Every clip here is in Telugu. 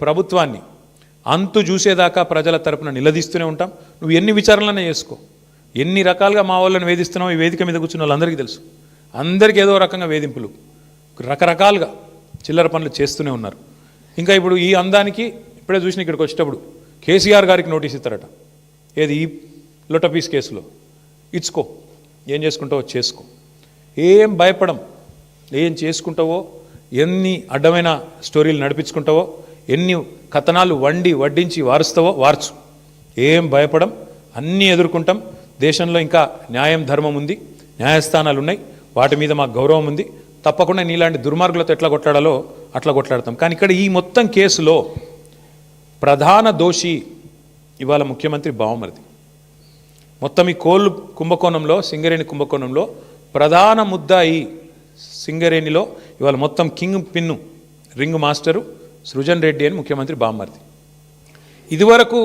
ప్రభుత్వాన్ని అంతు చూసేదాకా ప్రజల తరపున నిలదీస్తూనే ఉంటాం. నువ్వు ఎన్ని విచారణలనే చేసుకో. ఎన్ని రకాలుగా మా వాళ్ళని వేధిస్తున్నావు ఈ వేదిక మీద కూర్చున్న వాళ్ళందరికీ తెలుసు. అందరికీ ఏదో రకంగా వేధింపులు. రకరకాలుగా చిల్లర పనులు చేస్తూనే ఉన్నారు. ఇంకా ఇప్పుడు ఈ అందానికి ఇప్పుడే చూసిన ఇక్కడికి వచ్చేటప్పుడు కేసీఆర్ గారికి నోటీస్ ఇస్తారట. ఏది? ఈ లొటపీస్ కేసులో. ఇచ్చుకో. ఏం చేసుకుంటావో చేసుకో. ఏం భయపడం ఏం చేసుకుంటావో ఎన్ని అడ్డమైన స్టోరీలు నడిపించుకుంటావో ఎన్ని కథనాలు వండి వడ్డించి వారుస్తావో వార్చు. ఏం భయపడం అన్నీ ఎదుర్కొంటాం. దేశంలో ఇంకా న్యాయం ధర్మం ఉంది న్యాయస్థానాలు ఉన్నాయి. వాటి మీద మాకు గౌరవం ఉంది. తప్పకుండా నీలాంటి దుర్మార్గులతో ఎట్లా కొట్లాడాలో అట్లా కొట్లాడతాం. కానీ ఇక్కడ ఈ మొత్తం కేసులో ప్రధాన దోషి ఇవాళ ముఖ్యమంత్రి బావమరిది. మొత్తం ఈ కోళ్ళు కుంభకోణంలో సింగరేణి కుంభకోణంలో ప్రధాన ముద్దాయి సింగరేణిలో ఇవాళ మొత్తం kingpin ringmaster Srujan Reddy అని ముఖ్యమంత్రి బామ్మర్ది. ఇదివరకు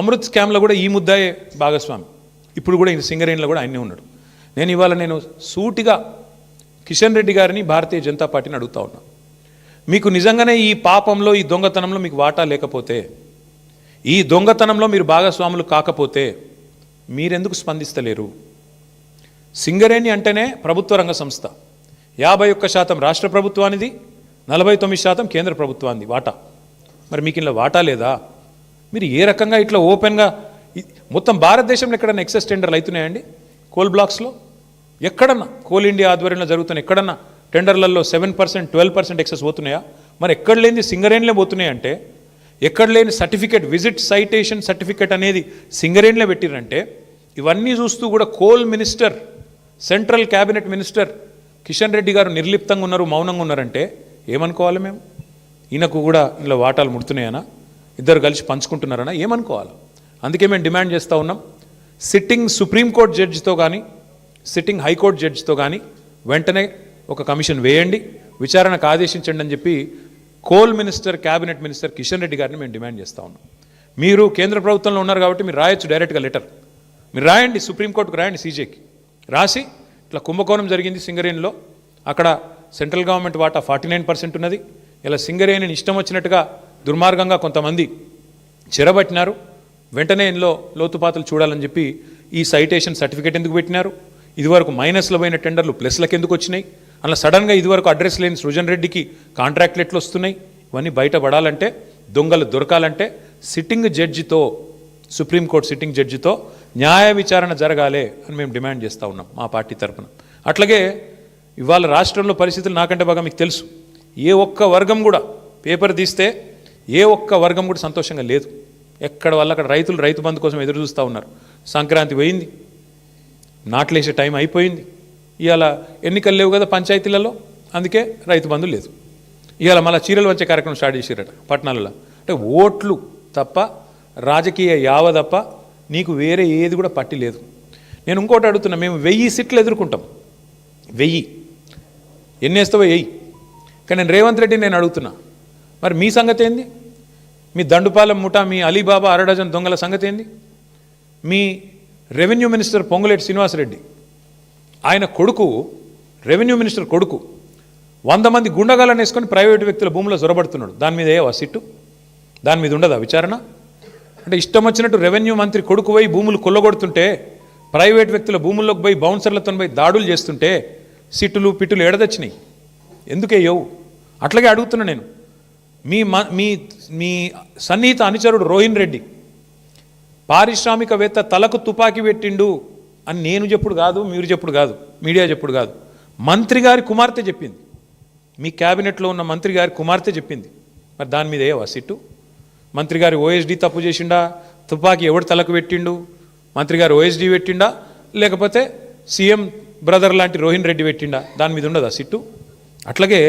అమృత్ స్కామ్లో కూడా ఈ ముద్దాయే భాగస్వామి. ఇప్పుడు కూడా ఈయన సింగరేణిలో కూడా ఆయనే ఉన్నాడు. నేను ఇవాళ నేను సూటిగా కిషన్ రెడ్డి గారిని భారతీయ జనతా పార్టీని అడుగుతా ఉన్నా. మీకు నిజంగానే ఈ పాపంలో ఈ దొంగతనంలో మీకు వాటా లేకపోతే ఈ దొంగతనంలో మీరు భాగస్వాములు కాకపోతే మీరెందుకు స్పందిస్తలేరు? సింగరేణి అంటేనే ప్రభుత్వ రంగ సంస్థ. యాభై ఒక్క శాతం రాష్ట్ర ప్రభుత్వానిది నలభై తొమ్మిది శాతం కేంద్ర ప్రభుత్వానికి వాటా. మరి మీకు ఇలా వాటా లేదా? మీరు ఏ రకంగా ఇట్లా ఓపెన్గా మొత్తం భారతదేశంలో ఎక్కడన్నా ఎక్సెస్ టెండర్లు అవుతున్నాయండి కోల్ బ్లాక్స్లో? ఎక్కడన్నా? కోల్ ఇండియా ఆధ్వర్యంలో జరుగుతున్న ఎక్కడన్నా టెండర్లలో seven percent twelve percent excess పోతున్నాయా? మరి ఎక్కడ లేనిది సింగరేణిలో పోతున్నాయంటే ఎక్కడ లేని సర్టిఫికేట్ విజిట్ సైటేషన్ సర్టిఫికేట్ అనేది సింగరేణిలో పెట్టిరంటే ఇవన్నీ చూస్తూ కూడా coal minister central cabinet minister Kishan Reddy garu నిర్లిప్తంగా ఉన్నారు మౌనంగా ఉన్నారంటే ఏమనుకోవాలి మేము? ఈయనకు కూడా ఇందులో వాటాలు ముడుతున్నాయనా? ఇద్దరు కలిసి పంచుకుంటున్నారనా? ఏమనుకోవాలి? అందుకే మేము డిమాండ్ చేస్తూ ఉన్నాం. సిట్టింగ్ సుప్రీంకోర్టు జడ్జితో కానీ సిట్టింగ్ హైకోర్టు జడ్జితో కానీ వెంటనే ఒక కమిషన్ వేయండి. విచారణకు ఆదేశించండి అని చెప్పి coal minister cabinet minister Kishan Reddy గారిని మేము డిమాండ్ చేస్తూ ఉన్నాం. మీరు కేంద్ర ప్రభుత్వంలో ఉన్నారు కాబట్టి మీరు రాయొచ్చు డైరెక్ట్గా లెటర్. మీరు రాయండి సుప్రీంకోర్టుకు రాయండి సీజేకి. రాసి ఇట్లా కుంభకోణం జరిగింది సింగరేణిలో. అక్కడ సెంట్రల్ గవర్నమెంట్ వాటా ఫార్టీ నైన్ పర్సెంట్ ఉన్నది. ఇలా సింగరేణిని ఇష్టం వచ్చినట్టుగా దుర్మార్గంగా కొంతమంది చెరబట్టినారు. వెంటనే ఇందులో లోతుపాతలు చూడాలని చెప్పి ఈ సైటేషన్ సర్టిఫికేట్ ఎందుకు పెట్టినారు? ఇదివరకు మైనస్లో పోయిన టెండర్లు ప్లస్లకు ఎందుకు వచ్చినాయి? అలా సడన్గా ఇదివరకు అడ్రస్ లేని సృజన్ రెడ్డికి కాంట్రాక్ట్లు ఎట్లు వస్తున్నాయి ఇవన్నీ బయటపడాలంటే దొంగలు దొరకాలంటే సిట్టింగ్ జడ్జితో సుప్రీంకోర్టు సిట్టింగ్ జడ్జితో న్యాయ విచారణ జరగాలి అని మేము డిమాండ్ చేస్తూ ఉన్నాం మా పార్టీ తరపున. అట్లాగే ఇవాళ రాష్ట్రంలో పరిస్థితులు నాకంటే బాగా మీకు తెలుసు. ఏ ఒక్క వర్గం కూడా పేపర్ తీస్తే ఏ ఒక్క వర్గం కూడా సంతోషంగా లేదు. ఎక్కడ వల్ల అక్కడ రైతులు రైతు బంధు కోసం ఎదురు చూస్తూ ఉన్నారు. సంక్రాంతి పోయింది. నాట్లేసే టైం అయిపోయింది. ఇవాళ ఎన్నికలు లేవు కదా పంచాయతీలలో. అందుకే రైతు బంధు లేదు. ఇవాళ మళ్ళీ చీరలు వచ్చే కార్యక్రమం స్టార్ట్ చేసిరట పట్టణాలలో. అంటే ఓట్లు తప్ప రాజకీయ యావ తప్ప నీకు వేరే ఏది కూడా పట్టి లేదు. నేను ఇంకోటి అడుగుతున్నా మేము వెయ్యి సీట్లు ఎదుర్కొంటాం. వెయ్యి. ఎన్ని వేస్తావో వెయ్యి కానీ నేను రేవంత్ రెడ్డి నేను అడుగుతున్నా. మరి మీ సంగతి ఏంది? మీ దండుపాలెం ముఠా మీ అలీబాబా అరడజన్ దొంగల సంగతి ఏంది? మీ రెవెన్యూ మినిస్టర్ పొంగులేటి శ్రీనివాసరెడ్డి ఆయన కొడుకు రెవెన్యూ మినిస్టర్ కొడుకు వంద మంది గుండగాలను వేసుకొని ప్రైవేటు వ్యక్తుల భూములో జొరబడుతున్నాడు. దాని మీద ఏవా సిట్టు? దాని మీద ఉండదా విచారణ? అంటే ఇష్టం వచ్చినట్టు రెవెన్యూ మంత్రి కొడుకు పోయి భూములు కొల్లగొడుతుంటే ప్రైవేట్ వ్యక్తుల భూముల్లోకి పోయి బౌన్సర్లతో పోయి దాడులు చేస్తుంటే సిట్టులు పిట్టులు ఎడదచ్చినాయి ఎందుకే యోవు అట్లాగే అడుగుతున్నా నేను. మీ మ- మీ మీ సన్నిహిత అనుచరుడు రోహిన్ రెడ్డి పారిశ్రామికవేత్త తలకు తుపాకీ పెట్టిండు అని నేను చెప్పుడు కాదు మీరు చెప్పుడు కాదు మీడియా చెప్పుడు కాదు. మంత్రి గారి కుమార్తె చెప్పింది. మీ క్యాబినెట్లో ఉన్న మంత్రి గారి కుమార్తె చెప్పింది. మరి దాని మీద ఏవా సిట్టు? మంత్రి గారి ఓఎస్డి తప్పు చేసిండా? తుపాకీ ఎవడు తలకు పెట్టిండు? మంత్రి గారు ఓఎస్డి పెట్టిండా? లేకపోతే సీఎం బ్రదర్ లాంటి రోహిన్ రెడ్డి పెట్టిండా? దాని మీద ఉండదా సిట్టు? అట్లాగే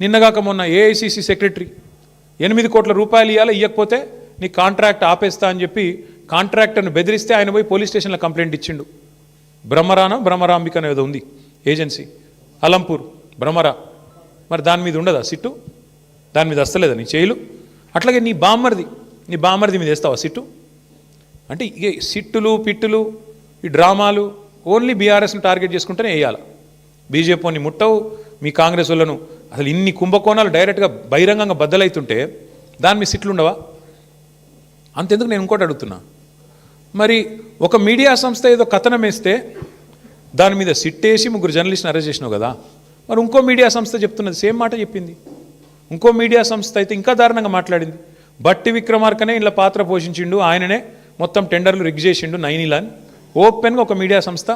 నిన్నగాక మొన్న ఏఐసిసి సెక్రటరీ ఎనిమిది కోట్ల రూపాయలు ఇవ్వాలి ఇవ్వకపోతే నీ కాంట్రాక్ట్ ఆపేస్తా అని చెప్పి కాంట్రాక్టర్ను బెదిరిస్తే ఆయన పోయి పోలీస్ స్టేషన్లో కంప్లైంట్ ఇచ్చిండు. బ్రహ్మరాన బ్రహ్మరాంబిక అనేది ఉంది ఏజెన్సీ. అలంపూర్ బ్రహ్మరా. మరి దాని మీద ఉండదా సిట్టు? దాని మీద వస్తలేదా నీ చేయిలు? అట్లాగే నీ బామ్మర్ది నీ బామ్మర్ది మీద వేస్తావా సిట్టు? అంటే ఇక సిట్టులు పిట్టులు ఈ డ్రామాలు ఓన్లీ బీఆర్ఎస్ని టార్గెట్ చేసుకుంటేనే వేయాలి. బీజేపీని ముట్టవు మీ కాంగ్రెస్ వాళ్ళను అసలు ఇన్ని కుంభకోణాలు డైరెక్ట్గా బహిరంగంగా బద్దలైతుంటే దాని మీ సిట్లుండవా అంతెందుకు నేను ఇంకోటి అడుగుతున్నా. మరి ఒక మీడియా సంస్థ ఏదో కథనం వేస్తే దాని మీద సిట్టేసి ముగ్గురు జర్నలిస్ట్ని అరెస్ట్ చేసినావు కదా. మరి ఇంకో మీడియా సంస్థ చెప్తున్నది సేమ్ మాట చెప్పింది. ఇంకో మీడియా సంస్థ అయితే ఇంకా దారుణంగా మాట్లాడింది. బట్టి విక్రమార్కనే ఇంట్లో పాత్ర పోషించిండు ఆయననే మొత్తం టెండర్లు రిగ్ చేసిండు నైనిలా ఓపెన్గా ఒక మీడియా సంస్థ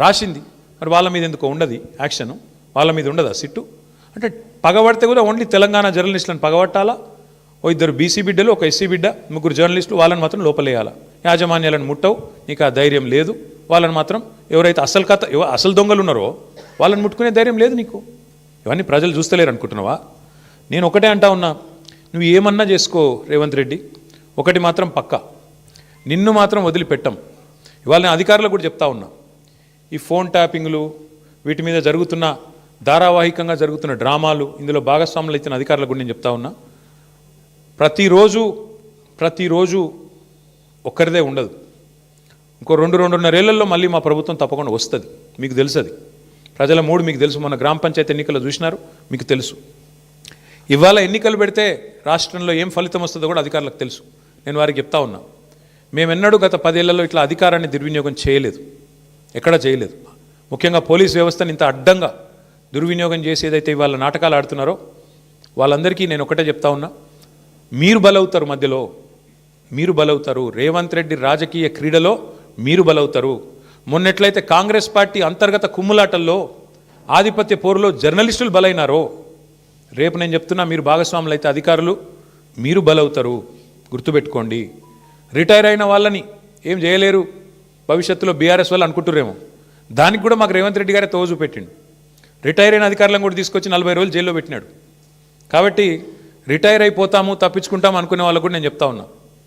రాసింది. మరి వాళ్ళ మీద ఎందుకో ఉండదు యాక్షన్? వాళ్ళ మీద ఉండదా సిట్టు? అంటే పగబడితే కూడా ఓన్లీ తెలంగాణ జర్నలిస్టులను పగబట్టాలా? ఓ ఇద్దరు బీసీ బిడ్డలు ఒక ఎస్సీ బిడ్డ ముగ్గురు జర్నలిస్టులు వాళ్ళని మాత్రం లోపలేయాల? యాజమాన్యాలను ముట్టవు నీకు ఆ ధైర్యం లేదు. వాళ్ళని మాత్రం ఎవరైతే అసలు కథ అసలు దొంగలు ఉన్నారో వాళ్ళని ముట్టుకునే ధైర్యం లేదు నీకు. ఇవన్నీ ప్రజలు చూస్తలేరు అనుకుంటున్నావా? నేను ఒకటే అంటా ఉన్నా నువ్వు ఏమన్నా చేసుకో రేవంత్ రెడ్డి. ఒకటి మాత్రం పక్కా. నిన్ను మాత్రం వదిలిపెట్టం. ఇవాళ నేను అధికారులకు కూడా చెప్తా ఉన్నా. ఈ ఫోన్ ట్యాపింగ్లు వీటి మీద జరుగుతున్న ధారావాహికంగా జరుగుతున్న డ్రామాలు ఇందులో భాగస్వాములు ఇచ్చిన అధికారులకు కూడా నేను చెప్తా ఉన్నా. ప్రతిరోజు ప్రతిరోజు ఒక్కరిదే ఉండదు. ఇంకో రెండు రెండున్నరేళ్ళలో మళ్ళీ మా ప్రభుత్వం తప్పకుండా వస్తుంది. మీకు తెలుసది. ప్రజల మూడు మీకు తెలుసు. మొన్న గ్రామ పంచాయతీ ఎన్నికలు చూసినారు. మీకు తెలుసు. ఇవాళ ఎన్నికలు పెడితే రాష్ట్రంలో ఏం ఫలితం వస్తుందో కూడా అధికారులకు తెలుసు. నేను వారికి చెప్తా ఉన్నా. మేమెన్నడూ గత పదేళ్ళలో ఇట్లా అధికారాన్ని దుర్వినియోగం చేయలేదు. ఎక్కడా చేయలేదు. ముఖ్యంగా పోలీస్ వ్యవస్థను ఇంత అడ్డంగా దుర్వినియోగం చేసేదైతే వాళ్ళ ఇవాళ నాటకాలు ఆడుతున్నారో వాళ్ళందరికీ నేను ఒకటే చెప్తా ఉన్నా. మీరు బలవుతారు మధ్యలో. మీరు బలవుతారు. రేవంత్ రెడ్డి రాజకీయ క్రీడలో మీరు బలవుతారు. మొన్నట్లయితే కాంగ్రెస్ పార్టీ అంతర్గత కుమ్ములాటల్లో ఆధిపత్య పోరులో జర్నలిస్టులు బలైనారో. రేపు నేను చెప్తున్నా మీరు భాగస్వాములు అయితే అధికారులు మీరు బలవుతారు. గుర్తుపెట్టుకోండి. రిటైర్ అయిన వాళ్ళని ఏం చేయలేరు. భవిష్యత్తులో బీఆర్ఎస్ వాళ్ళు అనుకుంటురేమో దానికి కూడా మాకు రేవంత్ రెడ్డి గారే తోజు పెట్టిండు. రిటైర్ అయిన అధికారులను కూడా తీసుకొచ్చి నలభై రోజులు జైల్లో పెట్టినాడు. కాబట్టి రిటైర్ అయిపోతాము తప్పించుకుంటాము అనుకునే వాళ్ళకు కూడా నేను చెప్తా ఉన్నా.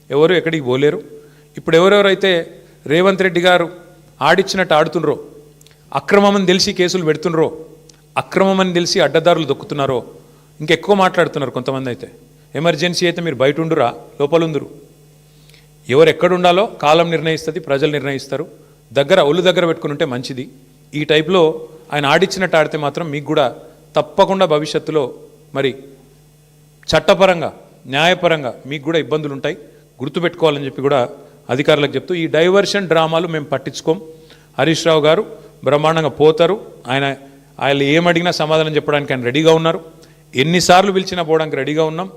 ఎవరు ఎక్కడికి పోలేరు. ఇప్పుడు ఎవరెవరైతే రేవంత్ రెడ్డి గారు ఆడిచ్చినట్టు ఆడుతుండ్రో అక్రమమని తెలిసి కేసులు పెడుతుండ్రో అక్రమమని తెలిసి అడ్డదారులు దొక్కుతున్నారో ఇంకెక్కువ మాట్లాడుతున్నారు కొంతమంది అయితే ఎమర్జెన్సీ అయితే మీరు బయట ఉండురా లోపలుందురు. ఎవరు ఎక్కడుండాలో కాలం నిర్ణయిస్తుంది ప్రజలు నిర్ణయిస్తారు. దగ్గర ఒళ్ళు దగ్గర పెట్టుకుని ఉంటే మంచిది. ఈ టైప్లో ఆయన ఆడిచ్చినట్టు ఆడితే మాత్రం మీకు కూడా తప్పకుండా భవిష్యత్తులో మరి చట్టపరంగా న్యాయపరంగా మీకు కూడా ఇబ్బందులు ఉంటాయి గుర్తుపెట్టుకోవాలని చెప్పి కూడా అధికారులకు చెప్తూ ఈ డైవర్షన్ డ్రామాలు మేము పట్టించుకోం. హరీష్ రావు గారు బ్రహ్మాండంగా పోతారు. ఆయన ఆయన ఏమడిగినా సమాధానం చెప్పడానికి ఆయన రెడీగా ఉన్నారు. ఎన్నిసార్లు పిలిచినా పోవడానికి రెడీగా ఉన్నాం.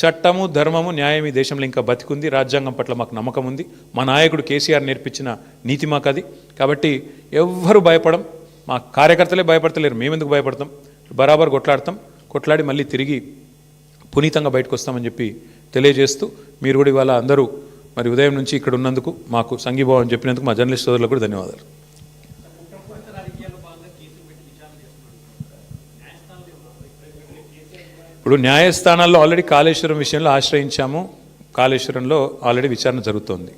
చట్టము ధర్మము న్యాయం ఈ దేశంలో ఇంకా బతికుంది. రాజ్యాంగం పట్ల మాకు నమ్మకం ఉంది. మా నాయకుడు కేసీఆర్ నేర్పించిన నీతి మాకు అది. కాబట్టి ఎవ్వరు భయపడం మా కార్యకర్తలే భయపడతలేరు. మేమెందుకు భయపడతాం? బరాబర్ కొట్లాడతాం. కొట్లాడి మళ్ళీ తిరిగి పునీతంగా బయటకు వస్తామని చెప్పి తెలియజేస్తూ మీరు కూడా ఇవాళ అందరూ మరి ఉదయం నుంచి ఇక్కడ ఉన్నందుకు మాకు సంఘీభావం చెప్పినందుకు మా జర్నలిస్ట్ సోదరులకు కూడా ధన్యవాదాలు. ఇప్పుడు న్యాయస్థానాల్లో ఆల్రెడీ కాళేశ్వరం విషయంలో ఆశ్రయించాము. కాళేశ్వరంలో ఆల్రెడీ విచారణ జరుగుతోంది.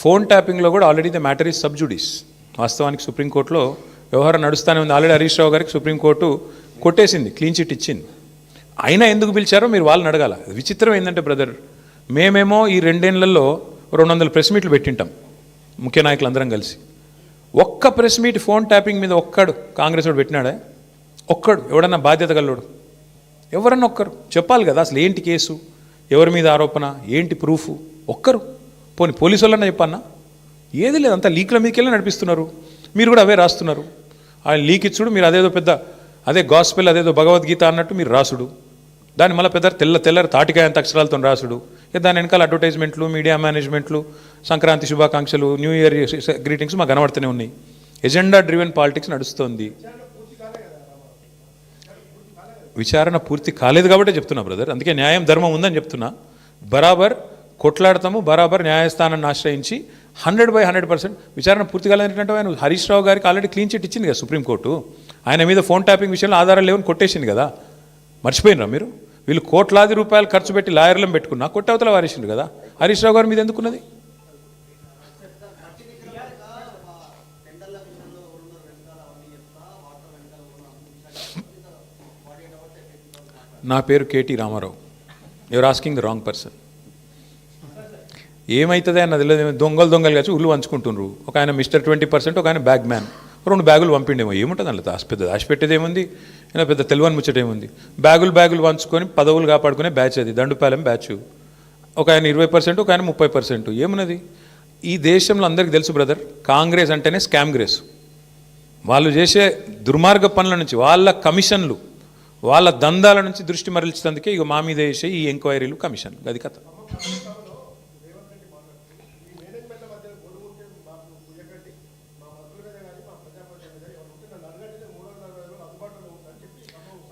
ఫోన్ ట్యాపింగ్లో కూడా already the matter is sub judice వాస్తవానికి సుప్రీంకోర్టులో వ్యవహారం నడుస్తూనే ఉంది. ఆల్రెడీ హరీష్ రావు గారికి సుప్రీంకోర్టు కొట్టేసింది క్లీన్ చిట్ ఇచ్చింది. అయినా ఎందుకు పిలిచారో మీరు వాళ్ళని అడగాల. విచిత్రం ఏంటంటే బ్రదర్ మేమేమో ఈ రెండేళ్ళలో రెండు వందల ప్రెస్ మీట్లు పెట్టింటాం ముఖ్య నాయకులు అందరం కలిసి. ఒక్క ప్రెస్ మీట్ ఫోన్ ట్యాపింగ్ మీద ఒక్కడు కాంగ్రెస్ వాడు పెట్టినాడే? ఒక్కడు ఎవడన్నా బాధ్యత గల్లోడు. ఎవరన్నా ఒక్కరు. చెప్పాలి కదా అసలు ఏంటి కేసు? ఎవరి మీద ఆరోపణ? ఏంటి ప్రూఫ్? ఒక్కరు. పోనీ పోలీసు వాళ్ళన్నా చెప్పన్నా? ఏది లేదు అంతా లీక్ల మీదకెళ్ళి నడిపిస్తున్నారు. మీరు కూడా అవే రాస్తున్నారు. ఆ లీక్ ఇచ్చుడు మీరు అదేదో పెద్ద అదే గాస్పెల్ అదేదో భగవద్గీత అన్నట్టు మీరు రాసుడు. దాన్ని మళ్ళీ పెద్ద తెల్ల తెల్లరి తాటికాయంత అక్షరాలతో రాసుడు. ఇక దాని వెనకాల అడ్వర్టైజ్మెంట్లు మీడియా మేనేజ్మెంట్లు సంక్రాంతి శుభాకాంక్షలు న్యూ ఇయర్ గ్రీటింగ్స్ మాకు కనబడుతూనే ఉన్నాయి. ఎజెండా డ్రివెన్ పాలిటిక్స్ నడుస్తోంది. విచారణ పూర్తి కాలేదు కాబట్టి చెప్తున్నా బ్రదర్ అందుకే న్యాయం ధర్మం ఉందని చెప్తున్నా. బరాబర్ కొట్లాడతాము బరాబర్ న్యాయస్థానాన్ని ఆశ్రయించి హండ్రెడ్ బై హండ్రెడ్ పర్సెంట్ విచారణ పూర్తి కాలేదంటే ఆయన హరీష్ రావు గారికి ఆల్రెడీ క్లీన్ చిట్ ఇచ్చింది కదా సుప్రీంకోర్టు ఆయన మీద ఫోన్ ట్యాపింగ్ విషయంలో ఆధారాలు లేవని కొట్టేసింది కదా. మర్చిపోయినరా మీరు? వీళ్ళు కోట్లాది రూపాయలు ఖర్చు పెట్టి లాయర్లను పెట్టుకున్నా కొట్టవతల వారేసిండు కదా. హరీష్ రావు గారి మీద ఎందుకున్నది? నా పేరు KT Rama Rao. Your asking the wrong person ఏమవుతుంది అన్నది లేదు. దొంగలు దొంగలు కలిసి ఉల్లు పంచుకుంటుండ్రు ఒక ఆయన మిస్టర్ ట్వంటీ పర్సెంట్ ఒక ఆయన బ్యాగ్ మ్యాన్. రెండు బ్యాగులు పంపిండేమో. ఏముంటుంది అందులో? దాచి పెద్ద దాచిపెట్టేది ఏముంది ఇలా పెద్ద తెలివని ముచ్చట ఏముంది బ్యాగులు బ్యాగులు పంచుకొని పదవులు కాపాడుకునే బ్యాచ్ అది. దండుపాలెం బ్యాచ్. ఒక ఆయన ఇరవై పర్సెంట్ ఒక ఆయన ముప్పై పర్సెంట్. ఏమున్నది? ఈ దేశంలో అందరికీ తెలుసు బ్రదర్ కాంగ్రెస్ అంటేనే స్కామ్గ్రెస్ వాళ్ళు చేసే దుర్మార్గ పనుల నుంచి వాళ్ళ కమిషన్లు వాళ్ళ దందాల నుంచి దృష్టి మరల్చేందుకే ఇక మా మీద వేసే ఈ ఎంక్వైరీలు కమిషన్. అది కథ.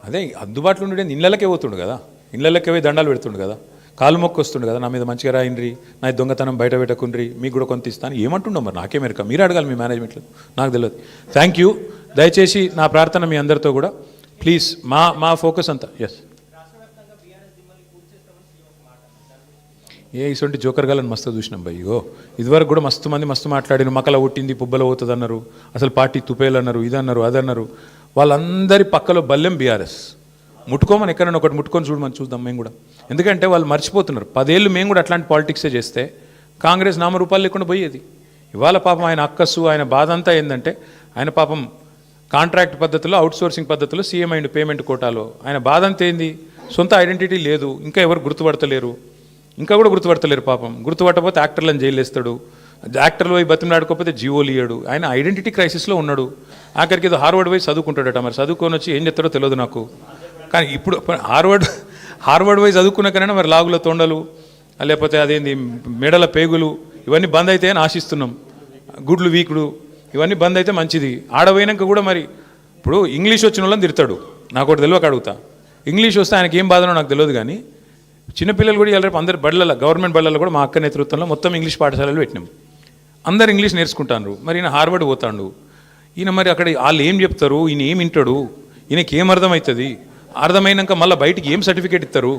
అదే అందుబాటులో ఉండే ఇళ్ళకే పోతుండు కదా. ఇళ్ళకే పోయి దండాలు పెడుతుండు కదా. కాలు మొక్కు వస్తుండు కదా నా మీద మంచిగా రాయండ్రి నా దొంగతనం బయట పెట్టకుండ్రి మీకు కూడా కొంత ఇస్తాను. ఏమంటుండో మరి నాకే మెరక. మీరు అడగాలి మీ మేనేజ్మెంట్లో. నాకు తెలియదు థ్యాంక్ యూ దయచేసి నా ప్రార్థన మీ అందరితో కూడా ప్లీజ్ మా మా ఫోకస్ అంతా ఎస్ ఏ ఇటువంటి జోకర్ గాలని మస్తు చూసినాం భయ్ ఇదివరకు కూడా మస్తు మంది మస్తు మాట్లాడిన మకల ఒట్టింది పుబ్బల పోతుంది అన్నారు. అసలు పార్టీ తుపేలు అన్నారు ఇదన్నారు అదన్నారు వాళ్ళందరి పక్కలో బల్లెం బీఆర్ఎస్. ముట్టుకోమని ఎక్కడైనా ఒకటి ముట్టుకొని చూడమని చూద్దాం మేము కూడా. ఎందుకంటే వాళ్ళు మర్చిపోతున్నారు. పదేళ్ళు మేము కూడా అట్లాంటి పాలిటిక్సే చేస్తే కాంగ్రెస్ నామరూపాలు లేకుండా పోయేది. ఇవాళ పాపం ఆయన అక్కస్సు ఆయన బాధ అంతా ఏంటంటే ఆయన పాపం కాంట్రాక్ట్ పద్ధతిలో అవుట్సోర్సింగ్ పద్ధతిలో సీఎం అయిండు పేమెంట్ కోటాలో. ఆయన బాధ అంతా ఏంది? సొంత ఐడెంటిటీ లేదు ఇంకా ఎవరు గుర్తుపడతలేరు? ఇంకా కూడా గుర్తుపడతలేరు పాపం. గుర్తుపట్టకపోతే యాక్టర్లను జైలు వేస్తాడు యాక్టర్లు పోయి బతిమలాడుకోకపోతే జీవోలు ఇయ్యాడు. ఆయన ఐడెంటిటీ క్రైసిస్లో ఉన్నాడు. ఆఖరికి ఏదో హార్వర్డ్ పోయి చదువుకుంటాడట మరి. చదువుకొని వచ్చి ఏం చెప్తాడో తెలియదు నాకు. కానీ ఇప్పుడు హార్వర్డ్ హార్వర్డ్ పోయి చదువుకున్నాకనే మరి లాగుల తొండలు లేకపోతే అదేంది మెడల పేగులు ఇవన్నీ బంద్ అయితే అని ఆశిస్తున్నాం. గుడ్లు వీకుడు. ఇవన్నీ బంద్ అయితే మంచిది. ఆడపోయినాక కూడా మరి ఇప్పుడు ఇంగ్లీష్ వచ్చిన వాళ్ళని తిడతాడు. నాకు ఒకటి తెలియక అడుగుతా. ఇంగ్లీష్ వస్తే ఆయనకి ఏం బాధనో నాకు తెలియదు కానీ చిన్నపిల్లలు కూడా ఇవాళ రేపు అందరు బళ్ళలో గవర్నమెంట్ బళ్ళలో కూడా మా అక్క నేతృత్వంలో మొత్తం ఇంగ్లీష్ పాఠశాలలు పెట్టినాం. అందరు ఇంగ్లీష్ నేర్చుకుంటాను మరి ఈయన హార్వర్డ్ పోతాడు. ఈయన మరి అక్కడ వాళ్ళు ఏం చెప్తారు? ఈయన ఏం వింటాడు? ఈయనకి ఏం అర్థమవుతుంది? అర్థమైనాక మళ్ళీ బయటికి ఏం సర్టిఫికేట్ ఇస్తారు?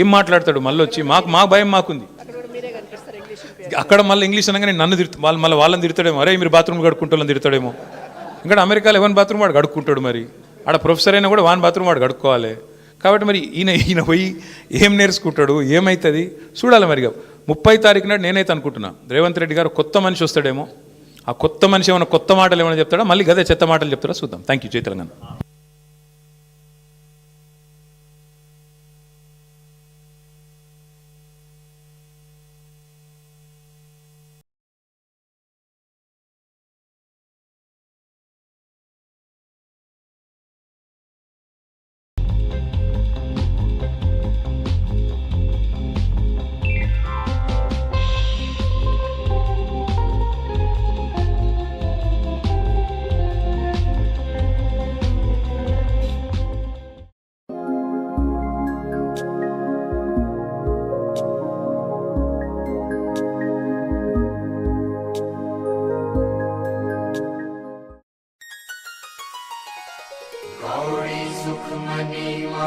ఏం మాట్లాడతాడు? మళ్ళీ వచ్చి మాకు మా భయం మాకుంది అక్కడ కూడా మీరే కనిపిస్తారు ఇంగ్లీష్ అక్కడ మళ్ళీ ఇంగ్లీష్ అనగానే నన్ను తిరుగుతా వాళ్ళు మళ్ళీ వాళ్ళని తిడతాడేమో అరే మీరు బాత్రూమ్ కడుక్కుంటారని తిడతాడేమో. ఇంకా అమెరికాలో ఎవరి బాత్రూమ్ వాడు కడుక్కుంటాడు మరి. ఆడ ప్రొఫెసర్ అయినా కూడా వాన్ బాత్రూమ్ వాడు కడుక్కోవాలి. కాబట్టి మరి ఈయన ఈయన పోయి ఏం నేర్చుకుంటాడు? ఏమవుతుంది చూడాలి మరి ఇక. ముప్పై తారీఖు నాడు నేనైతే అనుకుంటున్నా. రేవంత్ రెడ్డి గారు కొత్త మనిషి వస్తాడేమో. ఆ కొత్త మనిషి ఏమైనా కొత్త మాటలు ఏమైనా చెప్తాడా? మళ్ళీ గదే చెత్త మాటలు చెప్తాడా? చూద్దాం. థ్యాంక్ యూ జై తెలంగాణ.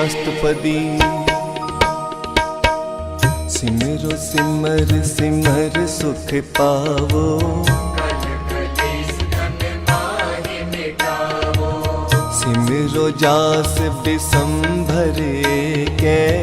अष्टपदी। सिमरो सिमर सिमर सुख पावो। सिमरो जास बिसंभर के